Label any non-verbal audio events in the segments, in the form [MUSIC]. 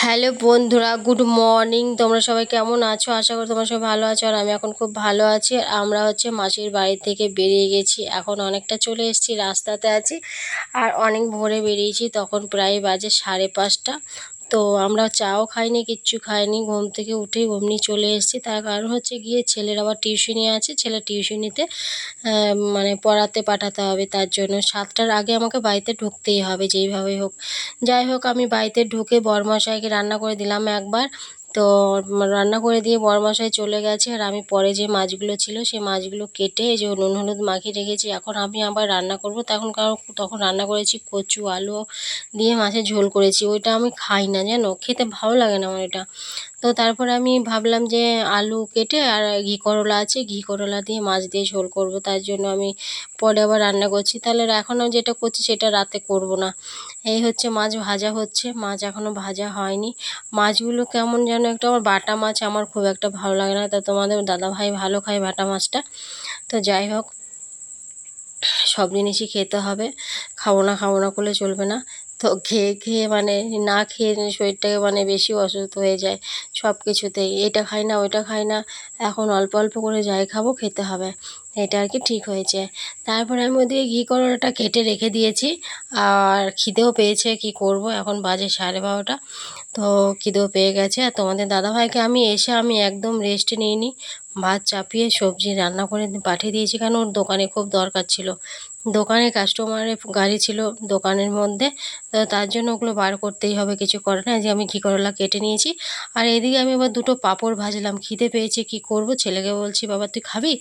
Hello বন্ধুরা, good morning. তোমরা সবাই কেমন আছো? আশা করি তোমরা সবাই ভালো আছো আর আমি এখন খুব ভালো আছি। আমরা হচ্ছে মাসির বাড়ি থেকে বেরিয়ে গেছি। এখন অনেকটা চলে এসেছি রাস্তাতে আছি আর অনেক ভোরে বেরিয়েছি, তখন প্রায় বাজে সাড়ে পাঁচটা। তো আমরা চাও খাইনি, কিচ্ছু খাইনি, ঘুম থেকে উঠেই অমনি চলে এসেছি। তার কারণ হচ্ছে গিয়ে ছেলের আবার টিউশনি আছে, ছেলে টিউশনিতে মানে পড়াতে পাঠাতে হবে তার জন্য। সাতটার আগে আমাকে বাড়িতে ঢুকতেই হবে যেইভাবেই হোক। যাই হোক, আমি বাড়িতে ঢুকে বরমশাইকে রান্না করে দিলাম একবার। তো রান্না করে দিয়ে বরমশাই চলে গেছে। আর আমি পরে যে মাছগুলো ছিল সেই মাছগুলো কেটে যে নুন হলুদ মাখিয়ে রেখেছি। এখন আমি আবার রান্না করব। তখন কারণ তখন রান্না করেছি কচু, আলু দিয়ে মাছের ঝোল করেছি। ওইটা আমি খাই না, জানো? খেতে ভালো লাগে না আমার এটা। তো তারপরে আমি ভাবলাম যে আলু কেটে আর ঘি করলা আছে, ঘি করলা দিয়ে মাছ দিয়ে ঝোল করব। তার জন্য আমি পরে আবার রান্না করছি। তাহলে এখনও যেটা করছি সেটা রাতে করব না। এই হচ্ছে মাছ ভাজা হচ্ছে। মাছ এখনও ভাজা হয়নি। মাছগুলো কেমন যেন একটু আমার বাটা মাছ আমার খুব একটা ভালো লাগে না। তা তোমাদের দাদাভাই ভালো খায় বাটা মাছটা। তো যাই হোক, সব জিনিসই খেতে হবে। খাব না খাব না করলে চলবে না। তো খেয়ে খেয়ে মানে না খেয়ে শরীরটাকে মানে বেশি অসুস্থ হয়ে যায় সব কিছুতেই এটা খাই না, ওইটা খাই না, এখন অল্প অল্প করে যাই খাব, খেতে হবে। এটা আর কি ঠিক হয়েছে। তারপরে আমি ওদিকে ঘি করলাটা কেটে রেখে দিয়েছি। আর খিদেও পেয়েছে, কি করব? এখন বাজে সাড়ে বারোটা। তো খিদেও পেয়ে গেছে। আর তোমাদের দাদাভাইকে আমি এসে আমি একদম রেস্ট নিইনি। ভাত চাপিয়ে সবজি রান্না করে পাঠিয়ে দিয়েছি কেন ওর দোকানে খুব দরকার ছিল। দোকানে কাস্টমারের গাড়ি ছিল দোকানের মধ্যে, তো তার জন্য ওগুলো বার করতেই হবে, কিছু করে না যে আমি ঘি করলা কেটে নিয়েছি। আর এদিকে আমি আবার দুটো পাঁপড় ভাজলাম। খিদে পেয়েছে, কি করব? ছেলেকে বলছি, বাবা, তুই খাবি?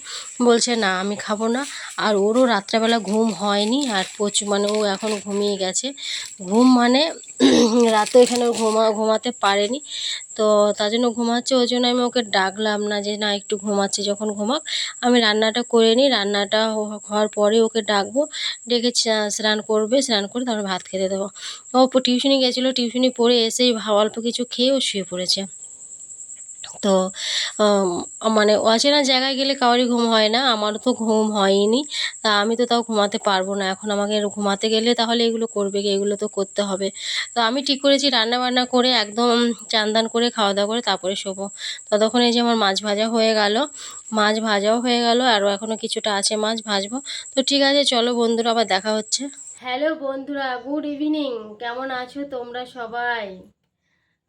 বলছে, না, আমি খাব না। আর ওরও রাত্রেবেলা ঘুম হয়নি। আর প্রচুর মানে ও এখন ঘুমিয়ে গেছে। ঘুম মানে [CLEARS THROAT] রাতে এখানে ঘুমা, ঘুমাতে পারেনি। তো তার জন্য ঘুমাচ্ছে, ওই জন্য আমি ওকে ডাকলাম না যে, না, একটু ঘুমাচ্ছে, যখন ঘুমাক, আমি রান্নাটা করে নিই। রান্নাটা হওয়ার পরে ওকে ডাকবো, ডেকে স্নান করবে, স্নান করে তারপর ভাত খেতে দেবো। ও টিউশনি গেছিল, টিউশনি পড়ে এসেই অল্প কিছু খেয়ে ও শুয়ে পড়েছে। তো মানে অচেনা জায়গায় গেলে কারোরই ঘুম হয় না। আমারও তো ঘুম হয়নি। তা আমি তো তাও ঘুমাতে পারব না। এখন আমাকে ঘুমাতে গেলে তাহলে এগুলো করবে কি? এগুলো তো করতে হবে। তো আমি ঠিক করেছি রান্না বান্না করে একদম চান দান করে খাওয়া দাওয়া করে তারপরে শোবো। ততক্ষণ এই যে আমার মাছ ভাজা হয়ে গেল। মাছ ভাজাও হয়ে গেল। আরও এখনও কিছুটা আছে মাছ ভাজবো। তো ঠিক আছে, চলো বন্ধুরা, আবার দেখা হচ্ছে। হ্যালো বন্ধুরা, গুড ইভিনিং। কেমন আছো তোমরা সবাই?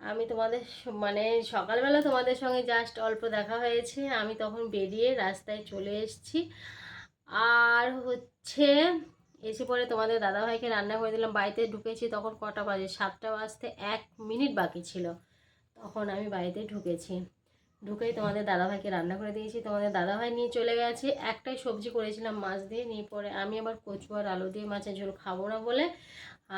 আমি তোমাদের মানে সকালবেলা তোমাদের সঙ্গে জাস্ট অল্প দেখা হয়েছে। আমি তখন বেরিয়ে রাস্তায় চলে এসেছি। আর হচ্ছে, এসে পরে তোমাদের দাদাভাইকে রান্না করে দিলাম। বাড়িতে ঢুকেছি তখন কটা বাজে? সাতটা বাজতে এক মিনিট বাকি ছিল। তখন আমি বাড়িতে ঢুকেছি। ঢুকেই তোমাদের দাদাভাইকে রান্না করে দিয়েছি। তোমাদের দাদাভাই নিয়ে চলে গেছে। একটাই সবজি করেছিলাম, মাছ দিয়ে। নিয়ে পরে আমি আবার কচু আর আলু দিয়ে মাছের ঝোল খাব না বলে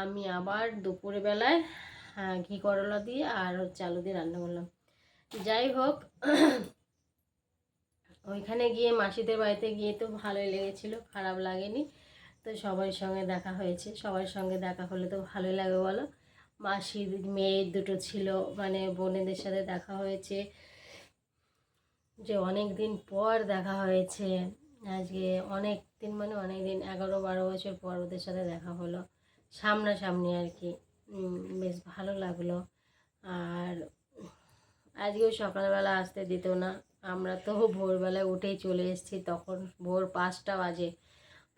আমি আবার দুপুরে বেলায় হ্যাঁ ঘি করলা দিয়ে আর হচ্ছে আলু দিয়ে রান্না করলাম। যাই হোক, ওইখানে গিয়ে মাসিদের বাড়িতে গিয়ে তো ভালোই লেগেছিলো, খারাপ লাগেনি। তো সবার সঙ্গে দেখা হয়েছে, সবার সঙ্গে দেখা হলে তো ভালোই লাগে বলো। মাসির মেয়ের দুটো ছিল মানে বোনেদের সাথে দেখা হয়েছে। যে অনেক দিন পর দেখা হয়েছে, আজকে অনেক দিন মানে অনেক দিন এগারো বারো বছর পর ওদের সাথে দেখা হলো, সামনাসামনি আর কি। বেশ ভালো লাগল। আর আজকেও সকালবেলা আসতে দিত না। আমরা তো ভোরবেলায় উঠেই চলে এসেছি। তখন ভোর পাঁচটা বাজে।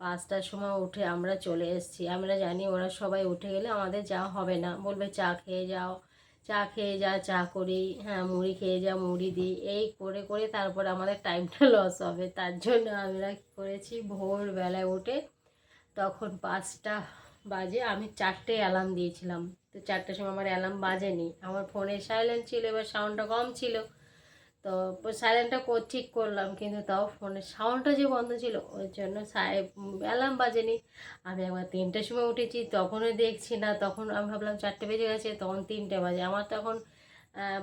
পাঁচটার সময় উঠে আমরা চলে এসেছি। আমরা জানি ওরা সবাই উঠে গেলে আমাদের যাওয়া হবে না। বলবে, চা খেয়ে যাও। চা খেয়ে যা, চা করি। হ্যাঁ মুড়ি খেয়ে যা, মুড়ি দিই। এই করে করে তারপর আমাদের টাইমটা লস হবে। তার জন্য আমরা কী করেছি ভোরবেলায় উঠে তখন পাঁচটা বাজে, আমি চারটে অ্যালার্ম দিয়েছিলাম। তো চারটের সময় আমার অ্যালার্ম বাজেনি। আমার ফোনে সাইলেন্ট ছিল, এবার সাউন্ডটা কম ছিল। তো সাইলেন্টটা ঠিক করলাম, কিন্তু তাও ফোনের সাউন্ডটা যে বন্ধ ছিল, ওই জন্য অ্যালার্ম বাজেনি। আমি একবার তিনটের সময় উঠেছি, তখনও দেখছি না। তখন আমি ভাবলাম চারটে বেজে গেছে, তখন তিনটে বাজে। আমার তখন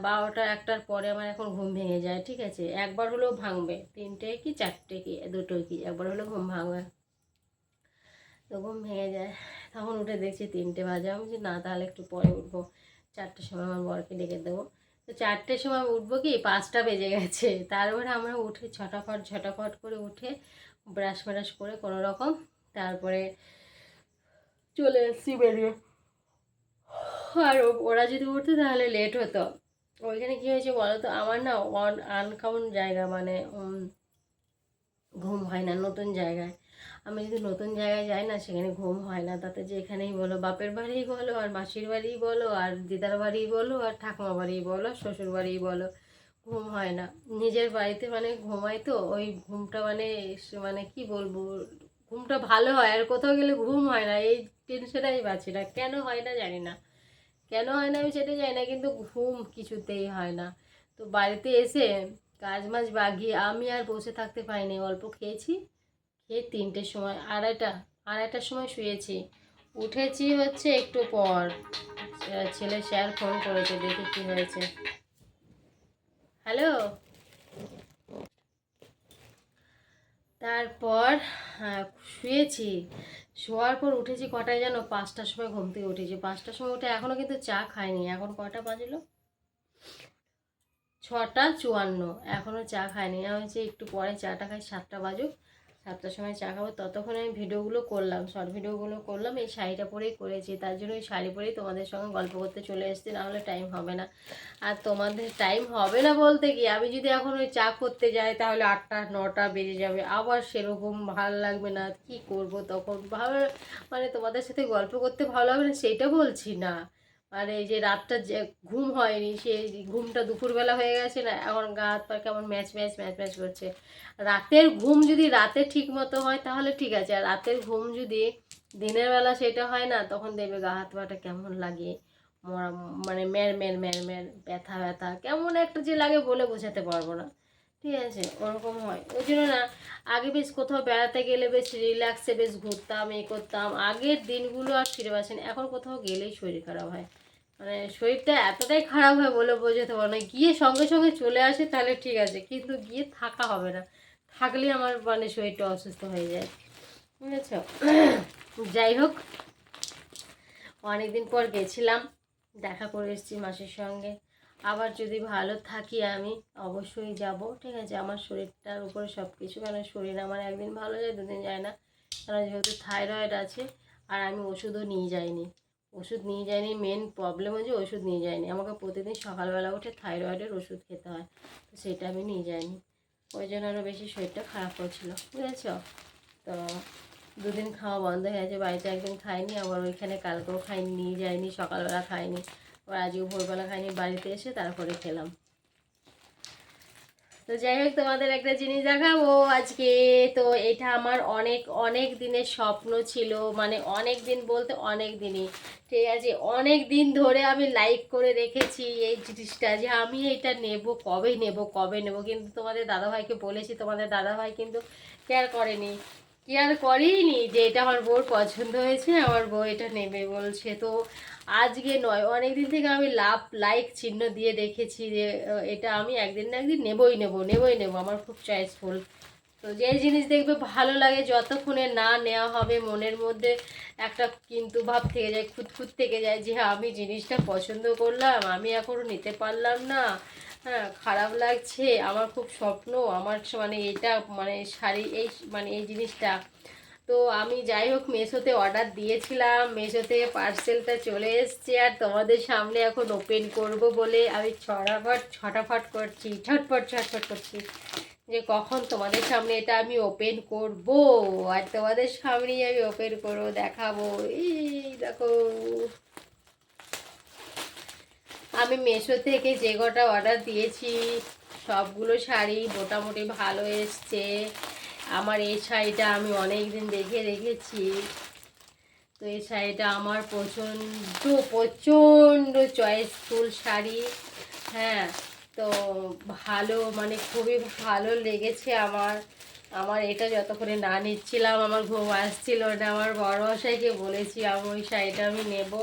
বারোটা, একটার পরে আমার এখন ঘুম ভেঙে যায়, ঠিক আছে? একবার হলেও ভাঙবে, তিনটে কি, চারটে কি দুটো কি, একবার হলেও ঘুম ভাঙবে। তো ঘুম ভেঙে যায়। তখন উঠে দেখছি তিনটে বাজে। আমি বলছি, না, তাহলে একটু পরে উঠবো। চারটের সময় আমার বরকে ডেকে দেবো। তো চারটের সময় উঠবো কি? পাঁচটা বেজে গেছে। তারপরে আমরা উঠে ছটাফট ঝটাফট করে উঠে ব্রাশ ফ্রাশ করে কোনো রকম তারপরে চলে এসেছি বেরিয়ে। আর ওরা যদি উঠতো তাহলে লেট হতো। ওইখানে কী হয়েছে বলো তো? আমার না অন আনকাউন্ট জায়গা মানে ঘুম হয় না, নতুন জায়গায়। আমি যদি নতুন জায়গায় যাই না, সেখানে ঘুম হয় না। তাতে যেখানেই বলো, বাপের বাড়িই বলো, আর মাসির বাড়িই বলো, আর দিদার বাড়িই বলো, আর ঠাকুমা বাড়িই বলো শ্বশুর বাড়িই বলো, ঘুম হয় না। নিজের বাড়িতে মানে ঘুমাই তো, ওই ঘুমটা মানে মানে কি বলব, ঘুমটা ভালো হয়, আর কোথাও গেলে ঘুম হয় না। এই টেনশনটাই পাচ্ছি না। কেন হয় না জানি না। কেন হয় না আমি সেটা জানি না, কিন্তু ঘুম কিছুতেই হয় না। তো বাড়িতে এসে কাজ মাছ বাগিয়ে আমি আর বসে থাকতে পারিনি। অল্প খেয়েছি খেয়ে তিনটের সময় আড়াইটা আড়াইটার সময় শুয়েছি। উঠেছি হচ্ছে একটু পর। ছেলে স্যার ফোন করেছে দেখি কি হয়েছে। হ্যালো তারপর হ্যাঁ, শুয়েছি। শোয়ার পর উঠেছি কটায় জানো? পাঁচটার সময় ঘুম থেকে উঠেছি। পাঁচটার সময় উঠে এখনও কিন্তু চা খাইনি। এখন কটা বাজলো? ছটা চুয়ান্ন। এখনও চা খাইনি। আমি হচ্ছে একটু পরে চাটা খাই সাতটা বাজুক। সাতটার সময় চা খাব, ততক্ষণ আমি ভিডিওগুলো করলাম শর্ট ভিডিওগুলো করলাম, এই শাড়িটা পরেই করেছি, তার জন্য এই শাড়ি পরেই তোমাদের সঙ্গে গল্প করতে চলে এসেছি নাহলে টাইম হবে না। আর তোমাদের টাইম হবে না বলতে কি, আমি যদি এখন ওই চা করতে যাই, তাহলে আটটা, নটা বেজে যাবে, আবার সেরকম ভালো লাগবে না, কি করব তখন? ভালো মানে তোমাদের সাথে গল্প করতে ভালো লাগবে না সেইটা বলছি না। মানে এই যে রাতটা যে ঘুম হয়নি, সেই ঘুমটা দুপুরবেলা হয়ে গেছে না, এখন গা হাত পা কেমন ম্যাচ ম্যাচ ম্যাচ ম্যাচ করছে। রাতের ঘুম যদি রাতে ঠিক মতো হয়, তাহলে ঠিক আছে। আর রাতের ঘুম যদি দিনের বেলা সেটা হয় না, তখন দেখবে গা হাত পাটা কেমন লাগে। মরা মানে ম্যার ম্যার ম্যার ম্যার, ব্যথা ব্যথা, কেমন একটা যে লাগে বলে বোঝাতে পারব না। ঠিক আছে, ওরকম হয়। ওই জন্য না, আগে বেশ কোথাও বেড়াতে গেলে বেশ রিল্যাক্সে বেশ ঘুরতাম, এ করতাম। আগের দিনগুলো আর ফিরে পাচ্ছি না। এখন কোথাও গেলেই শরীর খারাপ হয়। মানে শরীরটা এতটাই খারাপ হয় বলে বোঝাতে পারব না। গিয়ে সঙ্গে সঙ্গে চলে আসে তাহলে ঠিক আছে, কিন্তু গিয়ে থাকা হবে না। থাকলে আমার মানে শরীরটা অসুস্থ হয়ে যায়। ঠিক আছে যাই হোক, অনেকদিন পর গেছিলাম, দেখা করে এসেছি মাসির সঙ্গে। আবার যদি ভালো থাকি আমি, অবশ্যই যাব, ঠিক আছে? আমার শরীরটার উপরে সব কিছু কেন শরীর আমার একদিন ভালো যায়, দুদিন যায় না। কারণ যেহেতু থাইরয়েড আছে, আর আমি ওষুধও নিয়ে যাইনি। ওষুধ নিয়ে যায়নি মেন প্রবলেম হচ্ছে ওষুধ নিয়ে যায়নি। আমাকে প্রতিদিন সকালবেলা উঠে থাইরয়েডের ওষুধ খেতে হয়, তো সেটা আমি নিয়ে যাইনি। ওই জন্য আরও বেশি শরীরটা খারাপ হচ্ছিল বুঝেছ? তো দুদিন খাওয়া বন্ধ হয়ে গেছে, বাড়িতে একদিন খাইনি, আবার ওইখানে কালকেও খাইনি, নিয়ে যাইনি, সকালবেলা খাইনি। আবার আজকেও ভোরবেলা খাইনি, বাড়িতে এসে তারপরে খেলাম। তো যাই হোক, তোমাদের একটা জিনিস দেখাবো আজকে। তো এটা আমার অনেক অনেক দিনের স্বপ্ন ছিল মানে অনেক দিন বলতে অনেক দিনই। ঠিক আছে, অনেক দিন ধরে আমি লাইক করে রেখেছি এই জিনিসটা যে আমি এটা নেব, কবে নেব কবে নেব? কিন্তু তোমাদের দাদাভাইকে বলেছি, তোমাদের দাদাভাই কিন্তু কেয়ার করেনি। কেয়ার করেইনি যে এটা আমার বউর পছন্দ হয়েছে, আমার বউ এটা নেবে বলছে। তো আজকে নয় অনেক দিন থেকে আমি লাভ লাইক চিহ্ন দিয়ে রেখেছি যে এটা আমি একদিন না একদিন নেবই নেব নেবই নেব, আমার খুব চয়েসফুল তো যে জিনিস দেখবে ভালো লাগে, যতক্ষণে না নেওয়া হবে মনের মধ্যে একটা কিন্তু ভাব থেকে যায়, খুঁতখুত থেকে যায় যে হ্যাঁ আমি জিনিসটা পছন্দ করলাম, আমি এখনও নিতে পারলাম না। হ্যাঁ খারাপ লাগছে। আমার খুব স্বপ্ন, আমার মানে এটা মানে শাড়ি, এই মানে এই জিনিসটা। তো আমি যাই হোক, মেশোতে অর্ডার দিয়েছিলাম। মেশোতে পার্সেলটা চলে এসছে আর তোমাদের সামনে এখন ওপেন করব বলে আমি ছড়াফট, ছটাফট করছি ছটফট ছটফট করছি যে কখন তোমাদের সামনে এটা আমি ওপেন করব। আর তোমাদের সামনেই আমি ওপেন করব, দেখাবো। এই দেখো। আমি মেশো থেকে যে কটা অর্ডার দিয়েছি, সবগুলো শাড়ি মোটামুটি ভালো এসছে। আমার এই শাড়িটা আমি অনেক দিন দেখে রেখেছি। তো এই শাড়িটা আমার প্রচণ্ড প্রচণ্ড চয়েসফুল শাড়ি। হ্যাঁ তো ভালো মানে খুবই ভালো লেগেছে আমার। আমার এটা যতক্ষণে না নিচ্ছিলাম, আমার ঘুম আসছিল না। আমার বড় মশাইকে বলেছি, আমি ওই শাড়িটা আমি নেব।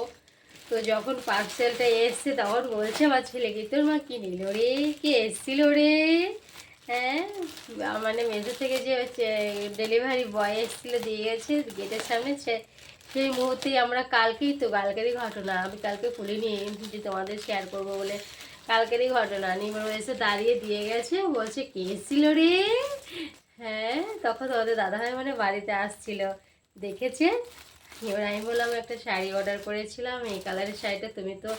তো যখন পার্সেলটা এসছে, তখন বলছে, আমার ছেলেকে তোর মা কি নিল রে? কে এসছিল রে? হ্যাঁ? মানে মেজো থেকে যে ডেলিভারি বয় এসেছিল, দিয়ে গেছে গেটের সামনে। সে- সেই মুহূর্তেই আমরা কালকেই তো, কালকেরই ঘটনা, আমি কালকে খুলিনি যে তোমাদের শেয়ার করব বলে কালকেরই ঘটনা। নিবার এসে দাঁড়িয়ে দিয়ে গেছে, বলছে, কে এসেছিল রে? হ্যাঁ? তখন তোমাদের দাদাভাই মানে বাড়িতে আসছিল, দেখেছে। এবার আমি বললাম, একটা শাড়ি অর্ডার করেছিলাম, এই কালারের শাড়িটা তুমি তো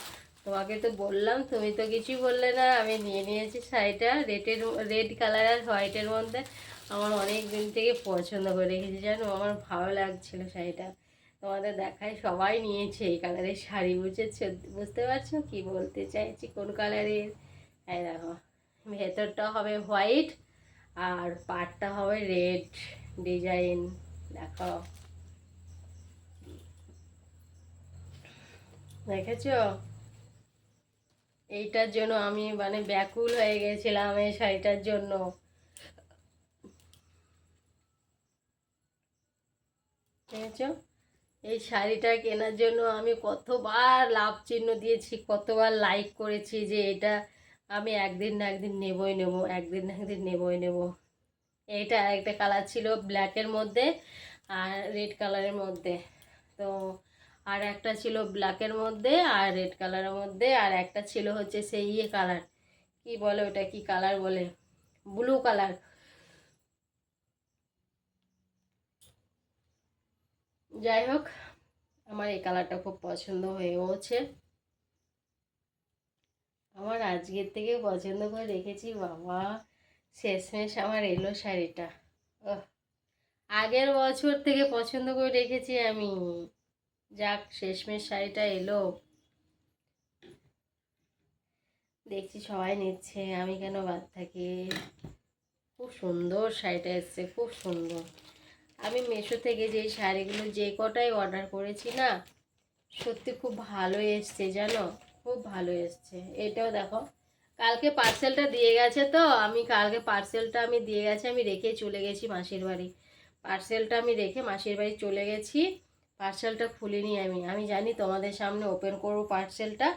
তোমাকে তো বললাম, তুমি তো কিছুই বললে না। আমি নিয়ে নিয়েছি শাড়িটা রেডের রেড কালার আর হোয়াইটের মধ্যে। আমার অনেক দিন থেকে পছন্দ করে রেখেছি, জানো? আমার ভালো লাগছিল শাড়িটা। তোমাদের দেখায় সবাই নিয়েছে এই কালারের শাড়ি, বুঝেছ? বুঝতে পারছ? কি বলতে চাইছি? কোন কালারের এই দেখো, ভেতরটা হবে হোয়াইট আর পাটটা হবে রেড ডিজাইন দেখো। দেখেছ? এইটার জন্য আমি মানে ব্যাকুল হয়ে গেছিলাম এই শাড়িটার জন্য। দেখেছ? এই শাড়িটা কেনার জন্য আমি কতবার লাভ চিহ্ন দিয়েছি, কতবার লাইক করেছি যে এটা আমি একদিন না একদিন নেবই নেব, একদিন না একদিন নেবই নেব। এইটা একটা কালার ছিল ব্ল্যাকের মধ্যে আর রেড কালারের মধ্যে। তো আর একটা ছিল ব্ল্যাকের মধ্যে আর রেড কালারের মধ্যে আর একটা ছিল হচ্ছে সেই ইয়ে কালার কি বলে ওটা, কি কালার বলে? ব্লু কালার যাই হোক, আমার এই কালারটা খুব পছন্দ হয়েওছে আমার আজকের থেকে পছন্দ করে রেখেছি, বাবা। শেষমেশ আমার এলো শাড়িটা। ওহ, আগের বছর থেকে পছন্দ করে রেখেছি আমি। যাক, শেষমেশ শাড়িটা এলো। দেখছি সবাই নিচ্ছে, আমি কেন বাদ থাকি? খুব সুন্দর শাড়িটা এসছে, খুব সুন্দর। আমি মেশো থেকে যে শাড়িগুলো যে কটাই অর্ডার করেছি না, সত্যি খুব ভালো এসছে জানো? খুব ভালো এসছে। এটাও দেখো, কালকে পার্সেলটা দিয়ে গেছে তো, আমি কালকে পার্সেলটা আমি দিয়ে গেছে, আমি রেখে চলে গেছি মাসির বাড়ি। পার্সেলটা আমি রেখে মাসির বাড়ি চলে গেছি। পার্সেলটা খুলিনি আমি। আমি জানি তোমাদের সামনে ওপেন করব পার্সেলটা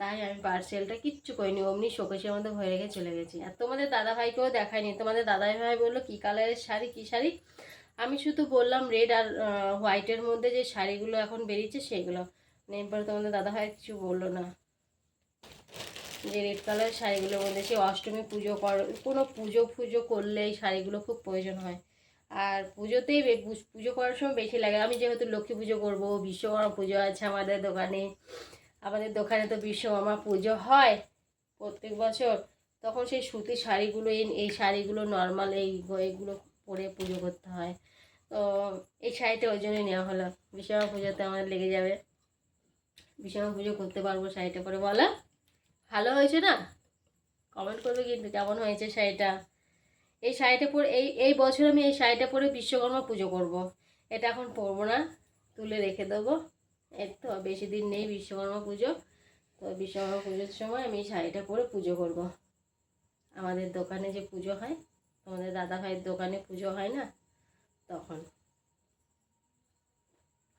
তাই আমি পার্সেলটা কিচ্ছু করিনি, অমনি শোকেশের মধ্যে ভরে রেখে চলে গেছি। আর তোমাদের দাদাভাইকেও দেখায়নি তোমাদের দাদাই ভাই বলল, কী কালারের শাড়ি, কী শাড়ি? আমি শুধু বললাম রেড আর হোয়াইটের মধ্যে যে শাড়িগুলো এখন বেরিয়েছে, সেগুলো। এরপরে তোমাদের দাদাভাই কিছু বলল না। যে রেড কালারের শাড়িগুলোর মধ্যে সে অষ্টমী পুজো কর, কোনো পুজো ফুজো করলে এই শাড়িগুলো খুব প্রয়োজন হয়। আর পুজোতেই পুজো করার সময় বেশি লাগে। আমি যেহেতু লক্ষ্মী পুজো করব, বিশ্বকর্মা পুজো আছে আমাদের দোকানে। আমাদের দোকানে তো বিশ্বকর্মা পুজো হয় প্রত্যেক বছর। তখন সেই সুতির শাড়িগুলো এই শাড়িগুলো নর্মাল এই এইগুলো পরে পুজো করতে হয়। তো এই শাড়িটা ওই জন্যই নেওয়া হলো। বিশ্বকর্মা পুজোতে আমাদের লেগে যাবে। বিশ্বকর্মা পুজো করতে পারব শাড়িটা পরে। বলো, ভালো হয়েছে না? কমেন্ট করবে কিন্তু কেমন হয়েছে শাড়িটা? এই শাড়িটা পরে, এই এই বছর আমি এই শাড়িটা পরে বিশ্বকর্মা পুজো করব। এটা এখন পরবো না, তুলে রেখে দেবো। এই তো, বেশি দিন নেই বিশ্বকর্মা পুজো। তো বিশ্বকর্মা পুজোর সময় আমি এই শাড়িটা পরে পুজো করব। আমাদের দোকানে যে পুজো হয় আমাদের দাদা ভাইয়ের দোকানে পুজো হয় না, তখন।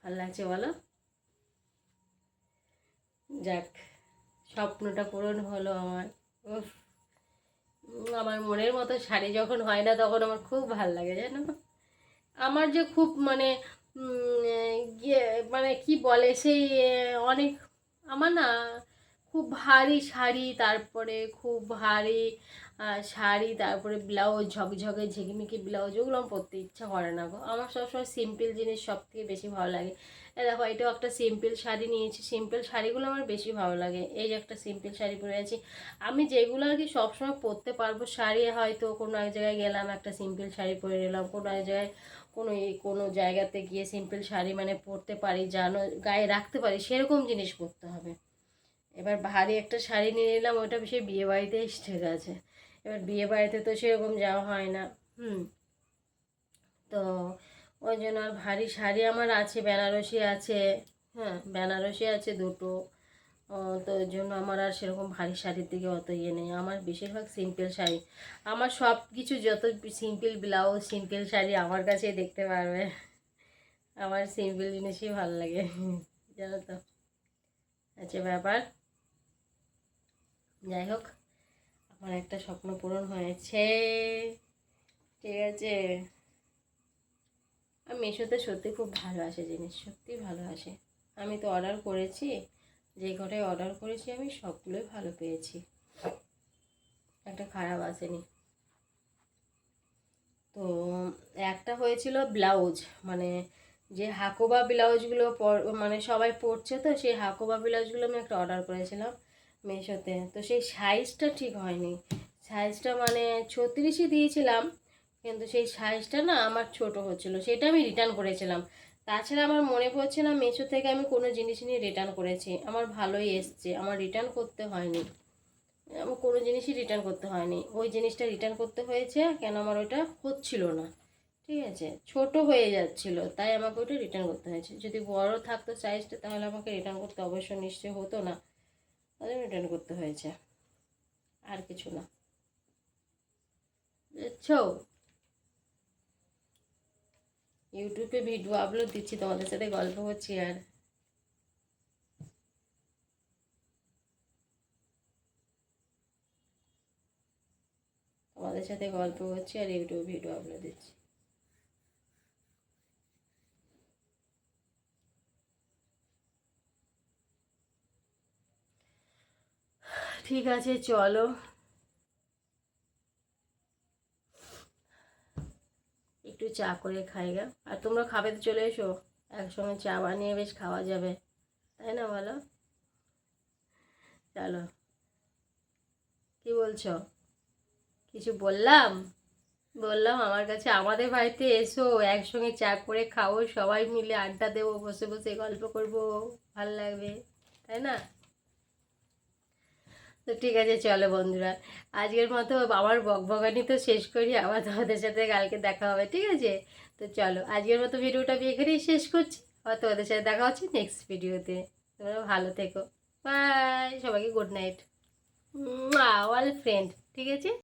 ভালো লাগছে বলো? যাক, স্বপ্নটা পূরণ হলো আমার। উফ। আমার মনের মতো শাড়ি যখন হয় না তখন আমার খুব ভালো লাগে, জানো? আমার যে খুব মানে ইয়ে মানে কি বলে, সেই অনেক, আমার না খুব ভারী শাড়ি, তারপরে খুব ভারী শাড়ি, তারপরে ব্লাউজ ঝকঝকে, ঝিকিমিকি ব্লাউজ ওগুলো আমার পরতে ইচ্ছা করে না গো। আমার সবসময় সিম্পল জিনিস সব থেকে বেশি ভালো লাগে। দেখো, এটাও একটা সিম্পল শাড়ি নিয়েছি। সিম্পল শাড়িগুলো আমার বেশি ভালো লাগে। এই যে একটা সিম্পল শাড়ি পরে আছি। আমি যেগুলো আর কি সবসময় পরতে পারব, শাড়ি হয়তো কোনো এক জায়গায় গেলাম, একটা সিম্পল শাড়ি পরে নিলাম কোনো এক জায়গায় কোনো এই কোনো জায়গাতে গিয়ে সিম্পল শাড়ি মানে পরতে পারি, জানো, গায়ে রাখতে পারি, সেরকম জিনিস পরতে হবে। এবার ভারী একটা শাড়ি নিয়ে নিলাম, ওটা সেই বিয়ে বাড়িতে ঠিক আছে এবার বিয়ে বাড়িতে তো সেরকম যাওয়া হয় না, হুম। তো ওই জন্য আর ভারী শাড়ি আমার আছে, বেনারসি আছে হ্যাঁ বেনারসি আছে দুটো। তো ওই জন্য আমার আর সেরকম ভারী শাড়ির দিকে অত ইয়ে নেই। আমার বেশিরভাগ সিম্পল শাড়ি। আমার সব কিছু যত সিম্পল ব্লাউজ সিম্পল শাড়ি আমার কাছেই দেখতে পারবে। আমার সিম্পল জিনিসই ভালো লাগে, জানো তো। আচ্ছা ব্যাপার। যাই হোক আমার একটা স্বপ্ন পূরণ হয়েছে। ঠিক আছে? আর মিশোতে সত্যি খুব ভালো আসে জিনিস, সত্যি ভালো আসে। আমি তো অর্ডার করেছি, যে কটাই অর্ডার করেছি, আমি সবগুলোই ভালো পেয়েছি। একটা খারাপ আসেনি। তো একটা হয়েছিল ব্লাউজ মানে যে হাকোবা ব্লাউজগুলো মানে সবাই পরছে তো, সেই হাকোবা ব্লাউজগুলো আমি একটা অর্ডার করেছিলাম। মেশোতে। তো সেই সাইজটা ঠিক হয়নি। সাইজটা মানে ছত্রিশই দিয়েছিলাম, কিন্তু সেই সাইজটা না আমার ছোট হচ্ছিল। সেটা আমি রিটার্ন করেছিলাম। তাছাড়া আমার মনে পড়ছে না মেশো থেকে আমি কোনো জিনিস নিয়ে রিটার্ন করেছি। আমার ভালোই এসছে। আমার রিটার্ন করতে হয়নি। আমার কোনো জিনিসই রিটার্ন করতে হয়নি। ওই জিনিসটা রিটার্ন করতে হয়েছে, কেন আমার ওটা হচ্ছিল না। ঠিক আছে? ছোট হয়ে যাচ্ছিল, তাই আমাকে ওটা রিটার্ন করতে হয়েছে। যদি বড় থাকতো সাইজটা তাহলে আমাকে রিটার্ন করতে অবশ্য নিশ্চয় হতো না। তাই রিটার্ন করতে হয়েছে। আর কিছু না। বুঝছ ইউটিউবে ভিডিও আপলোড দিচ্ছি, তোমাদের সাথে গল্প হচ্ছি আর তোমাদের সাথে গল্প হচ্ছে আর ইউটিউবে ভিডিও আপলোড দিচ্ছি। ঠিক আছে, চলো। একটু চা করে খাই গা। আর তোমরা খাবে তো চলে এসো। একসঙ্গে চা বানিয়ে বেশ খাওয়া যাবে। তাই না বলো? চলো। কি বলছো? কিছু বললাম? বললাম আমার কাছে, আমাদের বাড়িতে এসো, একসঙ্গে চা করে খাও। সবাই মিলে আড্ডা দেবো, বসে বসে গল্প করব। ভালো লাগবে। তাই না? তো ঠিক আছে, চলো বন্ধুরা। আজকের মতো আমার বকবগানি তো শেষ করি, আবার তোমাদের সাথে কালকে দেখা হবে, ঠিক আছে? তো চলো, আজকের মতো ভিডিওটা আমি এখানেই শেষ করছি। আবার তোমাদের সাথে দেখা হচ্ছে নেক্সট ভিডিওতে। তোমরা ভালো থেকো। বাই সবাইকে গুড নাইট অল ফ্রেন্ড ঠিক আছে?